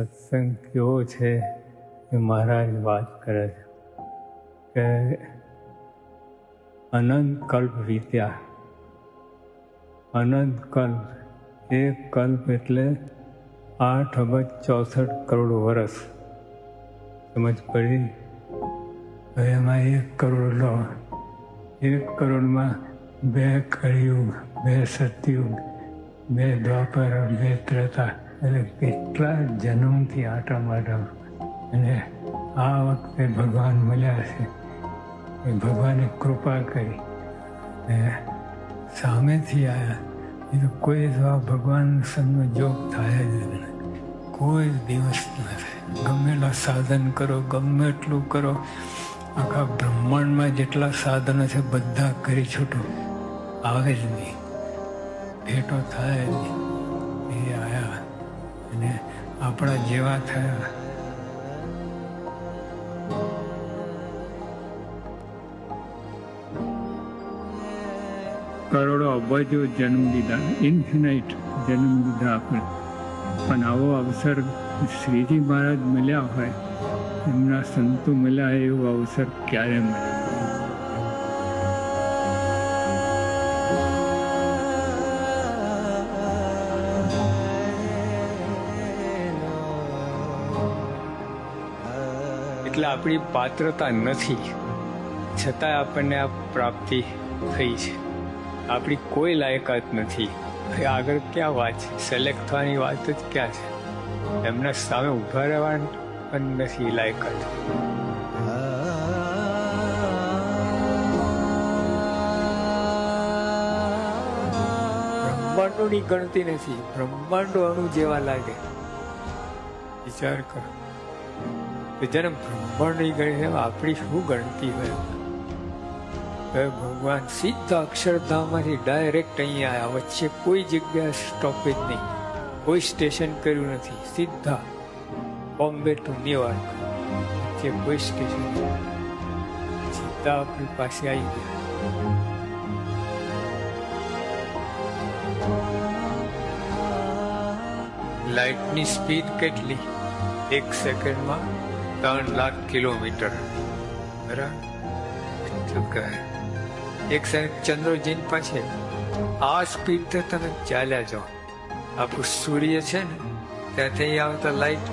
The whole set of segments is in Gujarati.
સત્સંગ કેવો છે એ મહારાજ વાત કરે છે કે અનંત કલ્પ વીત્યા અનંત કલ્પ, એક કલ્પ એટલે આઠ અબજ ચોસઠ કરોડ વર્ષ સમજ પડી? હવે એમાં એક કરોડ લો. એક કરોડમાં બે કળિયુગ બે સતયુગ બે દ્વાપર, બે ત્રેતા. એટલે કેટલા જન્મથી આટા માટા અને આ વખતે ભગવાન મળ્યા છે. એ ભગવાને કૃપા કરી. સામેથી આવ્યા એ તો કોઈ આ ભગવાન સંગનો જોગ થાય જ નહીં. કોઈ જ દિવસ ન થાય. ગમે એટલા સાધન કરો, ગમે એટલું કરો. આખા બ્રહ્માંડમાં જેટલા સાધનો છે, બધા કરી છૂટો. આવે જ નહીં. ભેટો થાય જ નહીં. એ આયા. અને આપણા જેવા થયા. કરોડો અબજો જન્મ લીધા. ઇન્ફિનાઇટ જન્મ લીધા આપણે. પણ આવો અવસર શ્રીજી મહારાજ મળ્યા હોય, એમના સંતો મળ્યા એવો અવસર ક્યારે મળે? એટલે આપણી પાત્રતા નથી. છતાંય આપણને આ પ્રાપ્તિ થઈ છે. આપણી કોઈ લાયકાત નથી. આગળ ક્યાં વાત છે? સિલેક્ટ થવાની વાત જ ક્યાં છે? એમના સામે ઊભા રહેવાની પણ નથી લાયકાત. બ્રહ્માંડોની ગણતી નથી. બ્રહ્માંડો અણુ જેવા લાગે. વિચાર કરો. તો જેને બ્રહ્માંડની ગણી આપણી શું ગણતી હોય? હવે ભગવાન સીધા અક્ષરધામમાંથી ડાયરેક્ટ અહીંયા આવ્યા. વચ્ચે કોઈ જગ્યાએ સ્ટોપેજ નહીં. કોઈ સ્ટેશન કર્યું નથી. સીધા બોમ્બે ટુ ન્યુયોર્ક વચ્ચે કોઈ સ્ટેશન સીધા આપણી પાસે આવી ગયા. લાઇટની સ્પીડ કેટલી? એક સેકન્ડમાં ત્રણ લાખ કિલોમીટર. બરાબર એક ચંદ્રજીન પાસે આ સ્પીડ તો તમે ચાલ્યા જાઓ. આપણું સૂર્ય છે ને, ત્યાંથી આવતા લાઈટ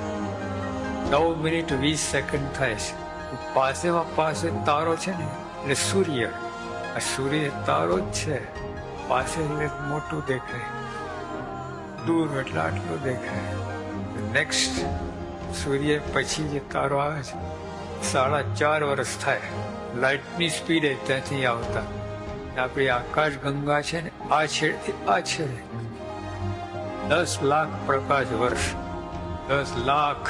નવ મિનિટ વીસ સેકન્ડ થાય છે. પાસેમાં પાસે તારો છે ને, એટલે સૂર્ય. આ સૂર્ય તારો જ છે. પાસે એટલે મોટું દેખાય. દૂર એટલે આટલું દેખાય. નેક્સ્ટ સૂર્ય પછી જે તારો આવે છે. સાડા ચાર વર્ષ થાય. લાઇટની સ્પીડે ત્યાંથી આવતા. આપણી આકાશ ગંગા છે ને, આ છેડે આ છેડે. દસ લાખ પ્રકાશ વર્ષ. દસ લાખ.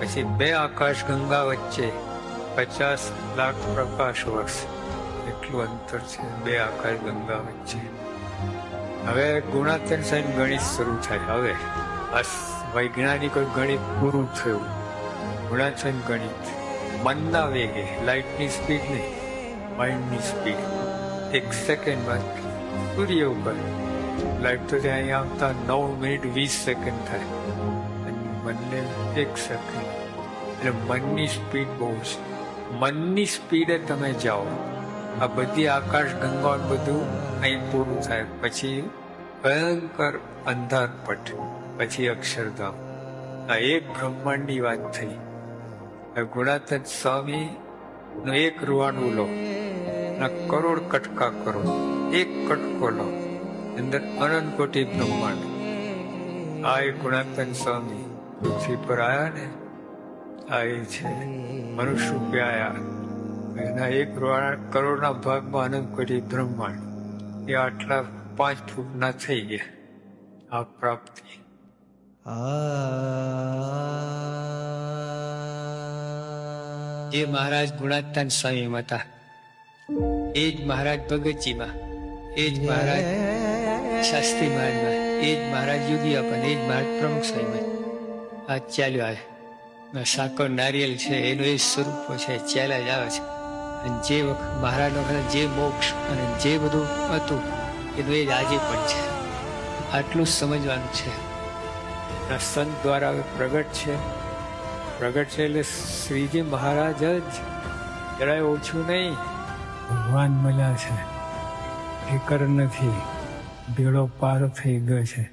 પછી બે આકાશ ગંગા વચ્ચે પચાસ લાખ પ્રકાશ વર્ષ. એટલું અંતર છે, બે આકાશ ગંગા વચ્ચે. હવે ગુણાતન સાહેબ ગણિત શરૂ થાય. હવે વૈજ્ઞાનિકો ગણિત પૂરું થયું. ગુણાચન ગણિત. મનના વેગે. લાઇટની સ્પીડ નહીં. માઇન્ડની સ્પીડ. એક સેકન્ડ બાદ સૂર્ય ઉપર. લાઇટ તો ત્યાં આવતા નવ મિનિટ વીસ સેકન્ડ થાય. અને મનને એક સેકન્ડ. એટલે મનની સ્પીડ બહુ છે. મનની સ્પીડે તમે જાઓ. આ બધી આકાશ ગંગા બધું અહીં પૂરું થાય. પછી ભયંકર અંધારપટ પછી અક્ષરધામ આ એક બ્રહ્માંડની વાત થઈ. ગુણાતન સ્વામી નો એક રૂવાનું લો. ના કરોડ કટકા કરો. એક કટકો લો. અંદર અનંત કોટી બ્રહ્માંડ. આ એ ગુણાતન સ્વામી. પૃથ્વી પર આવ્યા ને, આ એ છે મનુષ્ય આવ્યા એના એક કરોડના ભાગમાં અનંત કોટી બ્રહ્માંડ. એ આટલા પાંચ ફૂટના થઈ ગયા. આ પ્રાપ્તિ. જે મહારાજ ગુણાત્તાન સ્વામી હતા એ જ મહારાજ ભગતજીમાં. એ જ મહારાજ શાસ્ત્રી મહારાજમાં એ જ મહારાજ યોગી આપન એ જ મહારાજ પ્રમુખ સ્વામી આ ચાલ્યો આવે. સાકર નારિયેલ છે, એનું એ સ્વરૂપો છે, ચાલ્યા જ આવે છે. અને જે વખત મહારાજ વખત જે મોક્ષ અને જે બધું હતું, એનું એ જ આજે પણ છે. આટલું સમજવાનું છે. આ સંત દ્વારા પ્રગટ છે પ્રગટ છે એટલે શ્રીજી મહારાજ જ જરાય ઓછું નહીં ભગવાન મળ્યા છે ફિકર નથી બેડો પાર થઈ ગયો છે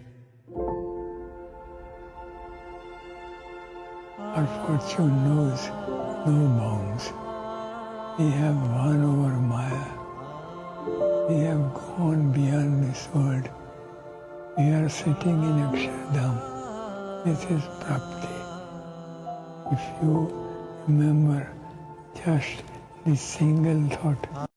Our fortune knows no bounds. We have won over Maya. We have gone beyond this world. We are sitting in Akshardham. This is Prapti. If you remember just this single thought,